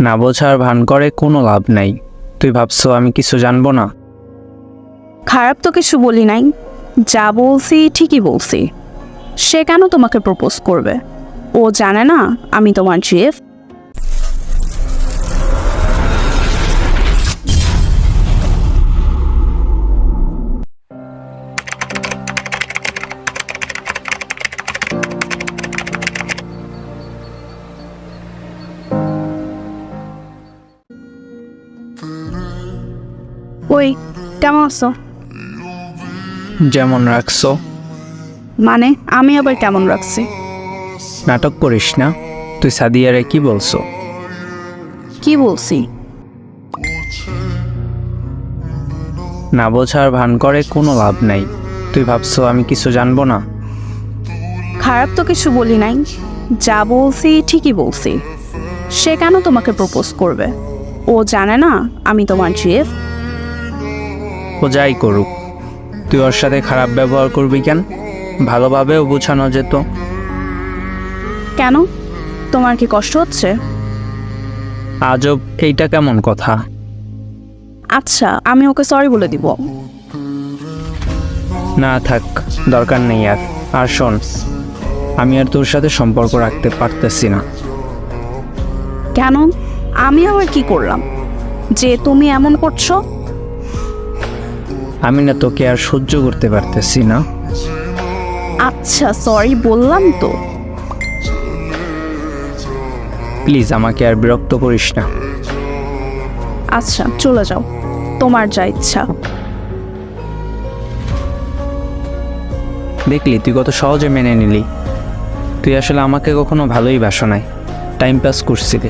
না বোঝার ভান করে কোনো লাভ নাই। তুই ভাবছ আমি কিছু জানব না? খারাপ তো কিছু বলি নাই। যা বলছি ঠিকই বলছি। সে কেন তোমাকে প্রপোজ করবে? ও জানে না আমি তোমার জিএফ ওই কেমন আছো? যেমন রাখছো। মানে আমি আবার কেমন রাখছি? নাটক করিস না? তুই সাদিয়ারে কি বলছো? কি বলছি? না বোঝার ভান করে কোনো লাভ নাই। তুই ভাবছ আমি কিছু জানব না? খারাপ তো কিছু বলি নাই। যা বলছি ঠিকই বলছি। সে কেন তোমাকে প্রপোজ করবে? ও জানে না আমি তোমার জিএফ। ও যাই করুক। তুই ওর সাথে খারাপ ব্যবহার করবি কেন? ভালোভাবেও বোঝানো যেত। কেন? তোমার কি কষ্ট হচ্ছে? আজব এইটা কেমন কথা? আচ্ছা আমি ওকে সরি বলে দিব। না থাক দরকার নেই আর। আর শোন আমি আর তোর সাথে সম্পর্ক রাখতে পারতেছি না। কেন? আমি আবার কি করলাম? যে তুমি এমন করছ? আমি না তোকে আর সহ্য করতে পারতেছি না। আচ্ছা সরি বললাম তো। প্লিজ আমাকে আর বিরক্ত করিস না। আচ্ছা চলে যাও। তোমার যা ইচ্ছা। দেখলি তুই কত সহজে মেনে নিলি। তুই আসলে আমাকে কখনো ভালোই বাসো নাই টাইম পাস করছিলি।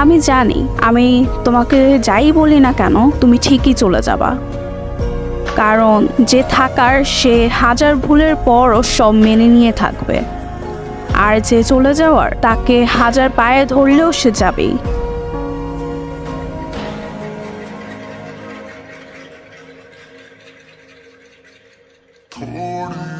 আমি জানি, আমি তোমাকে যাই বলি না কেন, তুমি ঠিকই চলে যাবা। কারণ যে থাকার সে হাজার ভুলের পরও সব মেনে নিয়ে থাকবে। আর যে চলে যাওয়ার, তাকে হাজার পায়ে ধরলেও সে যাবেই। थोड़ी